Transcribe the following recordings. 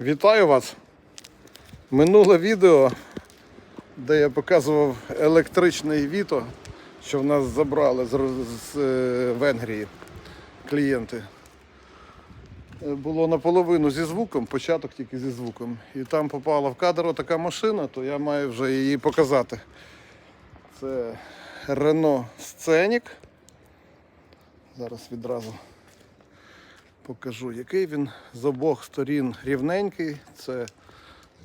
Вітаю вас! Минуле відео, де я показував електричний Віто, що в нас забрали з, з е, Венгрії клієнти. Е, Було наполовину зі звуком, початок тільки зі звуком. І там попала в кадр така машина, то я маю вже її показати. Це Renault Scenic. Зараз відразу покажу, який він з обох сторін рівненький. Це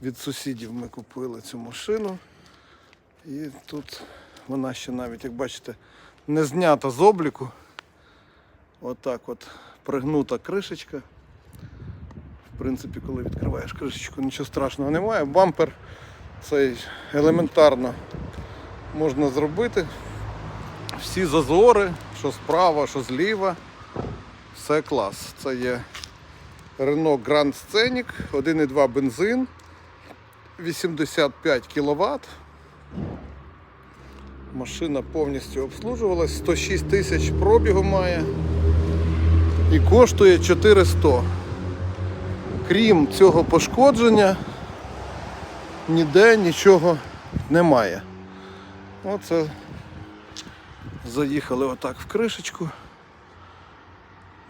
від сусідів ми купили цю машину. І тут вона ще навіть, як бачите, не знята з обліку. Отак от пригнута кришечка. В принципі, коли відкриваєш кришечку, нічого страшного немає. Бампер цей елементарно можна зробити. Всі зазори, що справа, що зліва. Все клас. Це є Renault Grand Scenic, 1,2 бензин, 85 кВт. Машина повністю обслужувалась, 106 тисяч пробігу має і коштує 400. Крім цього пошкодження, ніде нічого немає. Оце заїхали отак в кришечку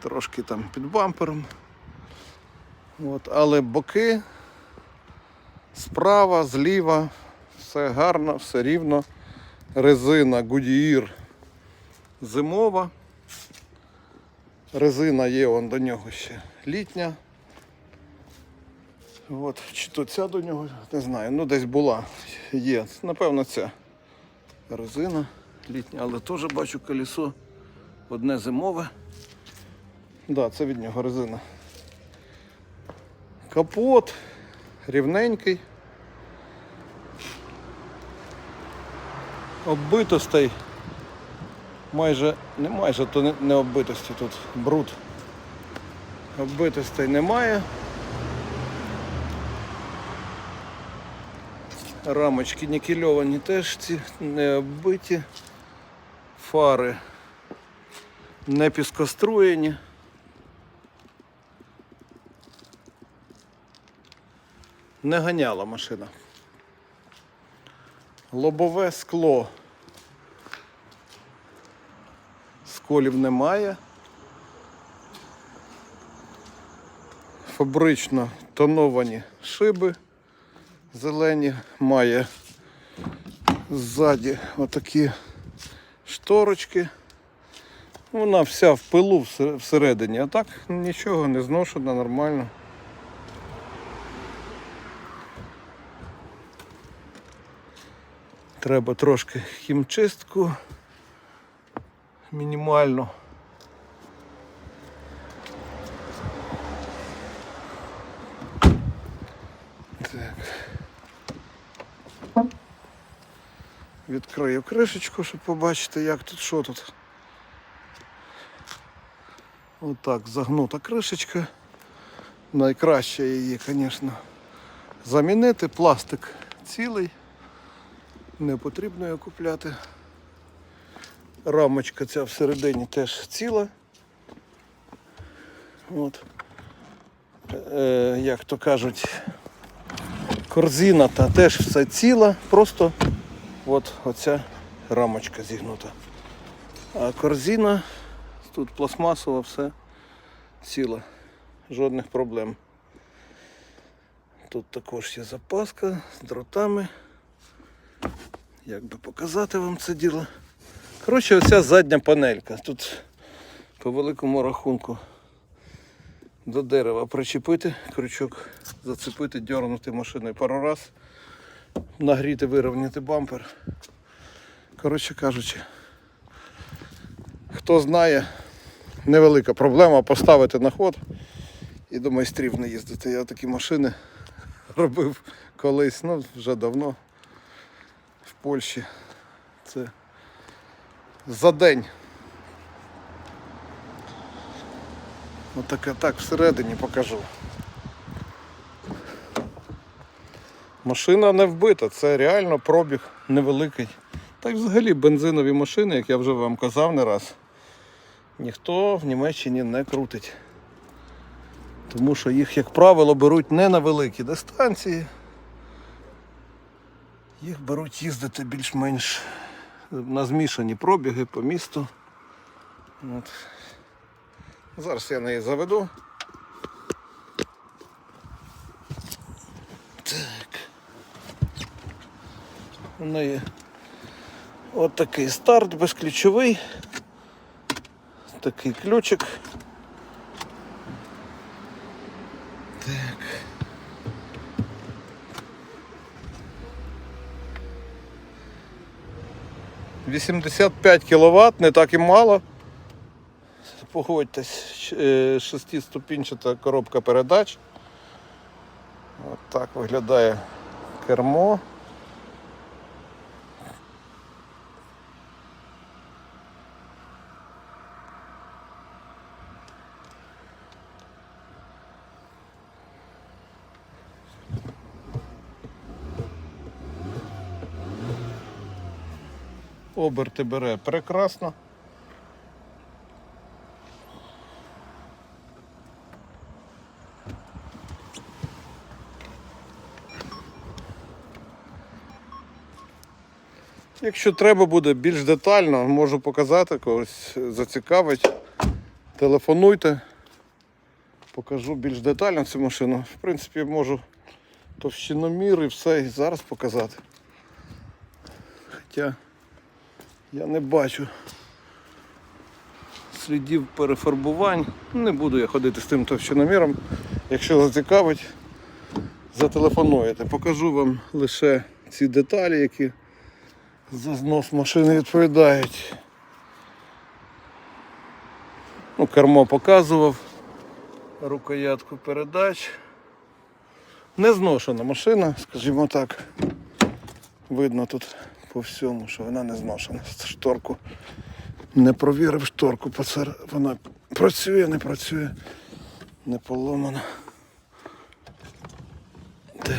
трошки там під бампером. От, але боки справа, зліва, все гарно, все рівно. Резина Goodyear зимова. Резина є он до нього ще літня. От, чи то ця до нього, не знаю, ну десь була. Є. Напевно, ця резина літня, але теж бачу колесо одне зимове. Да, це від нього резина. Капот рівненький. Оббитостей. Майже, не майже, то не, оббитості тут бруд. Оббитостей немає. Рамочки нікельовані теж ці не оббиті. Фари не піскоструєні. Не ганяла машина. Лобове скло. Сколів немає. Фабрично тоновані шиби зелені. Має ззаді отакі шторочки. Вона вся в пилу всередині, а так нічого не зношена, нормально. Треба трошки хімчистку мінімально. Так. Відкрию кришечку, щоб побачити, як тут, що тут. Отак загнута кришечка. Найкраще її, звісно, замінити. Пластик цілий. Не потрібно його купляти. Рамочка ця всередині теж ціла. От. Е, як то кажуть, корзина та теж все ціла, просто от оця рамочка зігнута. А корзина тут пластмасова, все ціла, жодних проблем. Тут також є запаска з дротами. Як би показати вам це діло? Коротше, оця задня панелька. Тут по великому рахунку до дерева причепити, крючок зацепити, дьорнути машиною пару раз, нагріти, вирівняти бампер. Коротше кажучи, хто знає, невелика проблема поставити на ход і до майстрів не їздити. Я такі машини робив колись, ну вже давно Польщі. Це за день. Отак так всередині покажу. Машина не вбита, це реально пробіг невеликий. Так взагалі бензинові машини, як я вже вам казав не раз, ніхто в Німеччині не крутить. Тому що їх, як правило, беруть не на великі дистанції. Їх беруть їздити більш-менш на змішані пробіги по місту. От. Зараз я неї заведу. Так. У неї от старт безключовий. Такий ключик. 85 кВт, не так і мало. Погодьтесь, е, шестиступінчата коробка передач. От так виглядає кермо. Оберти бере прекрасно. Якщо треба буде більш детально, можу показати, когось зацікавить. Телефонуйте, покажу більш детально цю машину. В принципі, можу товщиномір і все і зараз показати. Хоча я не бачу слідів перефарбувань. Не буду я ходити з тим товщиноміром. Якщо зацікавить, зателефонуєте. Покажу вам лише ці деталі, які за знос машини відповідають. Ну, кермо показував, рукоятку передач. Не зношена машина, скажімо так. Видно тут по всьому, що вона не зношена. Шторку не провірив шторку. Вона працює, не працює, не поломана. Так.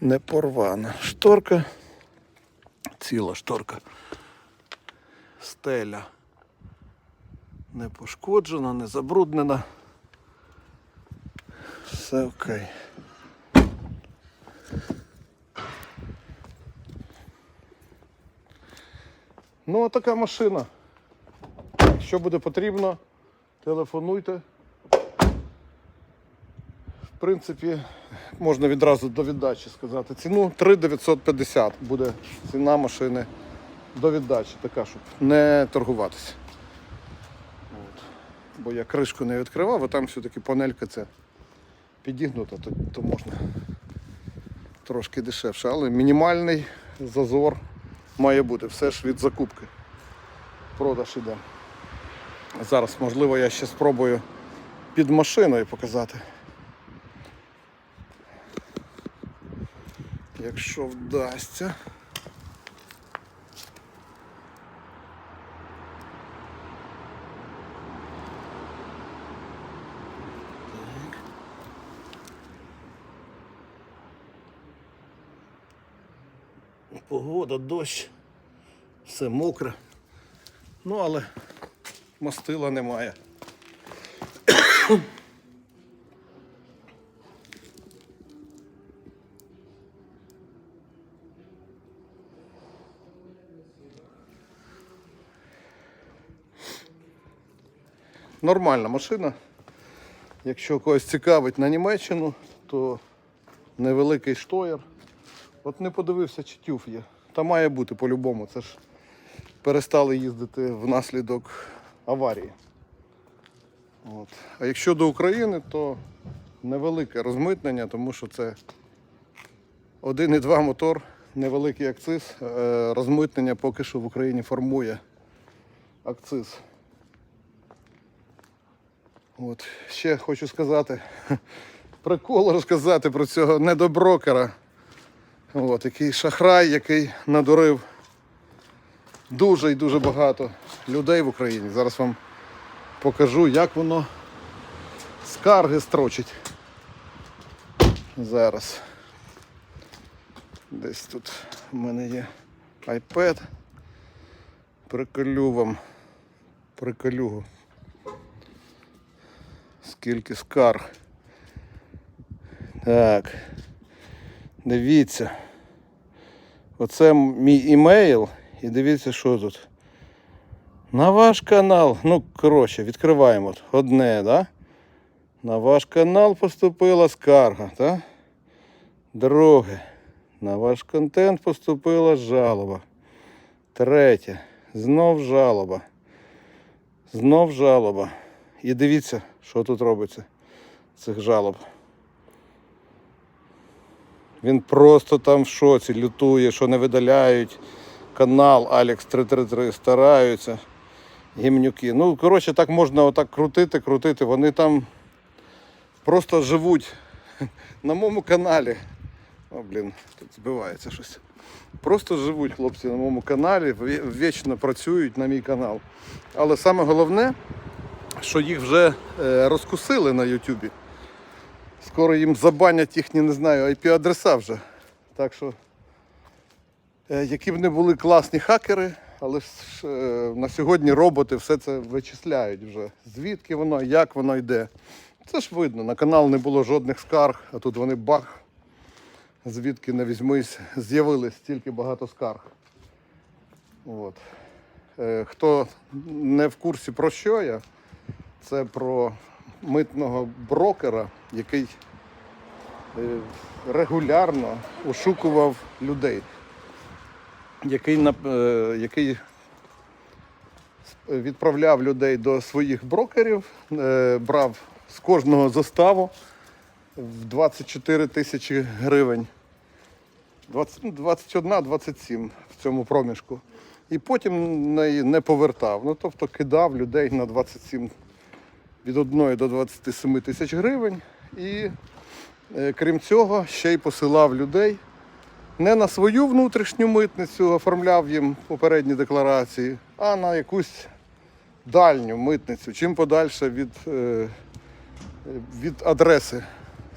Не порвана. Шторка. Ціла шторка. Стеля. Не пошкоджена, не забруднена. Все окей. Ну, а така машина. Що буде потрібно, телефонуйте. В принципі, можна відразу до віддачі сказати. Ціну 3950 буде ціна машини до віддачі, така, щоб не торгуватися. От. Бо я кришку не відкривав, а там все-таки панелька це підігнута, то, то можна трошки дешевше. Але мінімальний зазор має бути. Все ж від закупки. Продаж іде. Зараз, можливо, я ще спробую під машиною показати. Якщо вдасться. Погода, дощ, все мокре. Ну, але мастила немає. Нормальна машина. Якщо когось цікавить на Німеччину, то невеликий штоєр. От не подивився, чи тюф є. Та має бути по-любому. Це ж перестали їздити внаслідок аварії. От. А якщо до України, то невелике розмитнення, тому що це 1,2 мотор, невеликий акциз. Е, Розмитнення поки що в Україні формує акциз. От. Ще хочу сказати, прикол розказати про цього недоброкера. От, який шахрай, який надурив дуже і дуже багато людей в Україні. Зараз вам покажу, як воно скарги строчить. Зараз. Десь тут в мене є iPad. Приколю вам приколюгу. Скільки скарг. Так. Дивіться. Оце мій імейл. І дивіться, що тут. На ваш канал. Ну, коротше, відкриваємо. Одне, да? На ваш канал поступила скарга, так? Друге. На ваш контент поступила жалоба. Третє. Знов жалоба. Знов жалоба. І дивіться, що тут робиться цих жалоб. Він просто там в шоці, лютує, що не видаляють канал Алекс 333, стараються. Гімнюки. Ну, коротше, так можна отак крутити, крутити. Вони там просто живуть на моєму каналі. О, блін, тут збивається щось. Просто живуть хлопці на моєму каналі, вічно працюють на мій канал. Але саме головне, що їх вже е, розкусили на Ютубі. Скоро їм забанять їхні, не знаю, IP-адреса вже. Так що, е, які б не були класні хакери, але ж е, на сьогодні роботи все це вичисляють вже. Звідки воно, як воно йде. Це ж видно, на канал не було жодних скарг, а тут вони бах. Звідки не візьмись, з'явилось стільки багато скарг. От. Е, Хто не в курсі про що я, це про митного брокера, який е, регулярно ошукував людей, який, е, який відправляв людей до своїх брокерів, е, брав з кожного заставу в 24 тисячі гривень. 21-27 в цьому проміжку. І потім не, повертав. Ну, тобто кидав людей на 27 від 1 до 27 тисяч гривень. І е, крім цього, ще й посилав людей не на свою внутрішню митницю, оформляв їм попередні декларації, а на якусь дальню митницю, чим подальше від, е, від адреси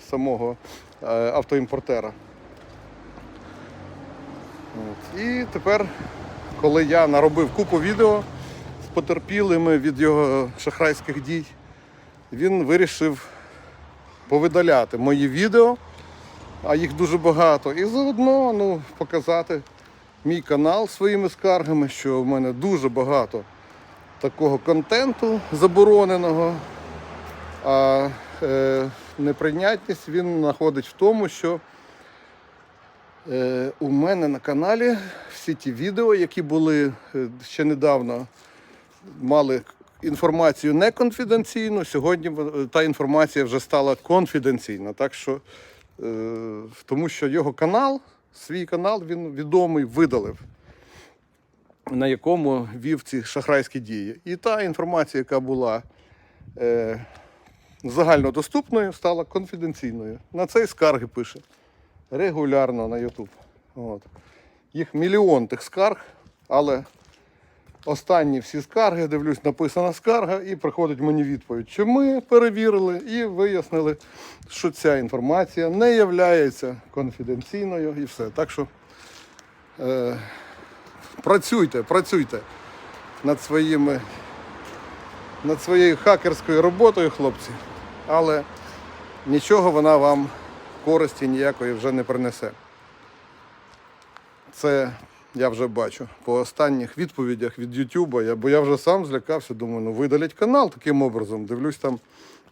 самого е, автоімпортера. От. І тепер, коли я наробив купу відео з потерпілими від його шахрайських дій, він вирішив повидаляти мої відео, а їх дуже багато, і заодно ну, показати мій канал своїми скаргами, що в мене дуже багато такого контенту забороненого. А е, неприйнятність він знаходить в тому, що Е, у мене на каналі всі ті відео, які були е, ще недавно, мали інформацію не конфіденційну. Сьогодні та інформація вже стала конфіденційна. Так що, е, тому що його канал, свій канал, він відомий видалив, на якому вів ці шахрайські дії. І та інформація, яка була е, загальнодоступною, стала конфіденційною. На це і скарги пише регулярно на. От. Їх мільйон тих скарг, але останні всі скарги, дивлюсь, написана скарга, і приходить мені відповідь, що ми перевірили і вияснили, що ця інформація не є конфіденційною і все. Так що е, працюйте, працюйте над своїми над своєю хакерською роботою, хлопці, але нічого вона вам користі ніякої вже не принесе. Це я вже бачу по останніх відповідях від Ютуба, бо я вже сам злякався, думаю, ну видалять канал таким образом. Дивлюсь там,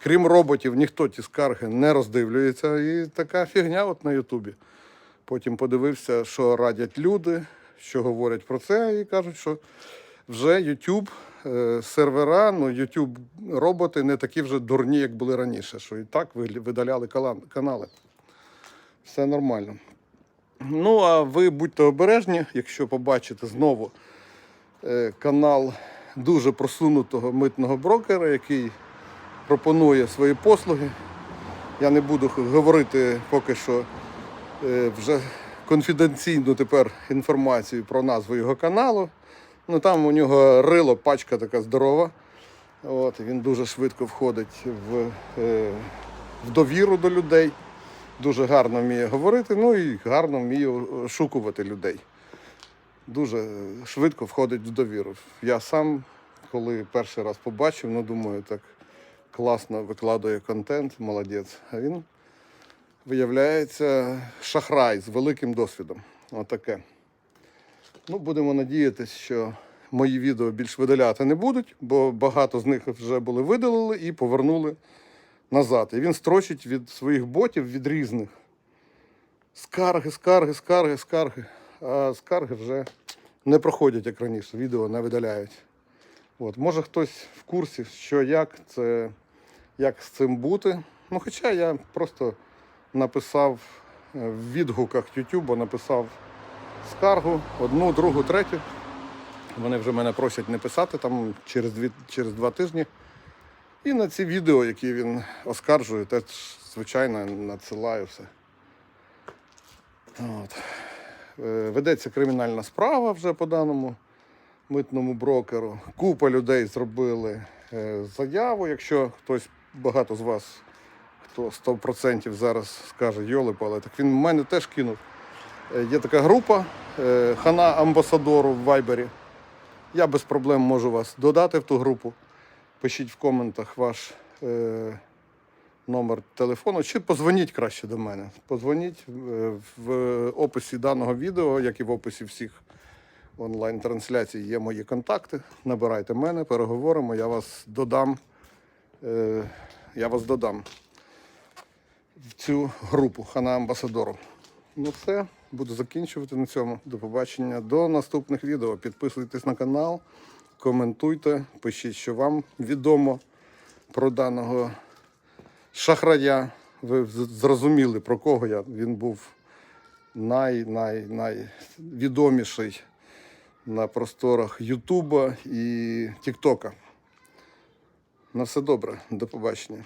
крім роботів, ніхто ті скарги не роздивлюється. І така фігня от на Ютубі. Потім подивився, що радять люди, що говорять про це, і кажуть, що вже YouTube е, сервера, ну YouTube роботи не такі вже дурні, як були раніше, що і так видаляли канали. Все нормально. Ну, а ви будьте обережні, якщо побачите знову е, канал дуже просунутого митного брокера, який пропонує свої послуги. Я не буду говорити поки що е, вже конфіденційну тепер інформацію про назву його каналу. Ну там у нього рило, пачка така здорова. От, він дуже швидко входить в, е, в довіру до людей. Дуже гарно вміє говорити, ну і гарно вміє шукувати людей. Дуже швидко входить в довіру. Я сам, коли перший раз побачив, ну думаю, так класно викладує контент, молодець. А він виявляється шахрай з великим досвідом. Отаке. Ну, будемо надіятися, що мої відео більш видаляти не будуть, бо багато з них вже були видалили і повернули назад. І він строчить від своїх ботів від різних. Скарги, скарги, скарги, скарги. А скарги вже не проходять як раніше, відео не видаляють. От, може хтось в курсі, що як, це, як з цим бути. Ну, хоча я просто написав е, в відгуках YouTube, написав скаргу, одну, другу, третю. Вони вже мене просять не писати там через, дві, через два тижні. І на ці відео, які він оскаржує, теж, звичайно, надсилаю все. От. Е, Ведеться кримінальна справа вже по даному митному брокеру. Купа людей зробили е, заяву. Якщо хтось багато з вас, хто 100% зараз скаже йоли але так він в мене теж кинув. Е, Є така група Хана Амбасадору в Вайбері. Я без проблем можу вас додати в ту групу. Пишіть в коментах ваш е, номер телефону, чи позвоніть краще до мене. Позвоніть е, в описі даного відео, як і в описі всіх онлайн-трансляцій, є мої контакти. Набирайте мене, переговоримо, я вас додам. Е, я вас додам в цю групу Хана Амбасадору. Ну все, буду закінчувати на цьому. До побачення. До наступних відео. Підписуйтесь на канал, коментуйте, пишіть, що вам відомо про даного шахрая. Ви зрозуміли, про кого я. Він був най, най, на просторах Ютуба і Тіктока. На все добре, до побачення.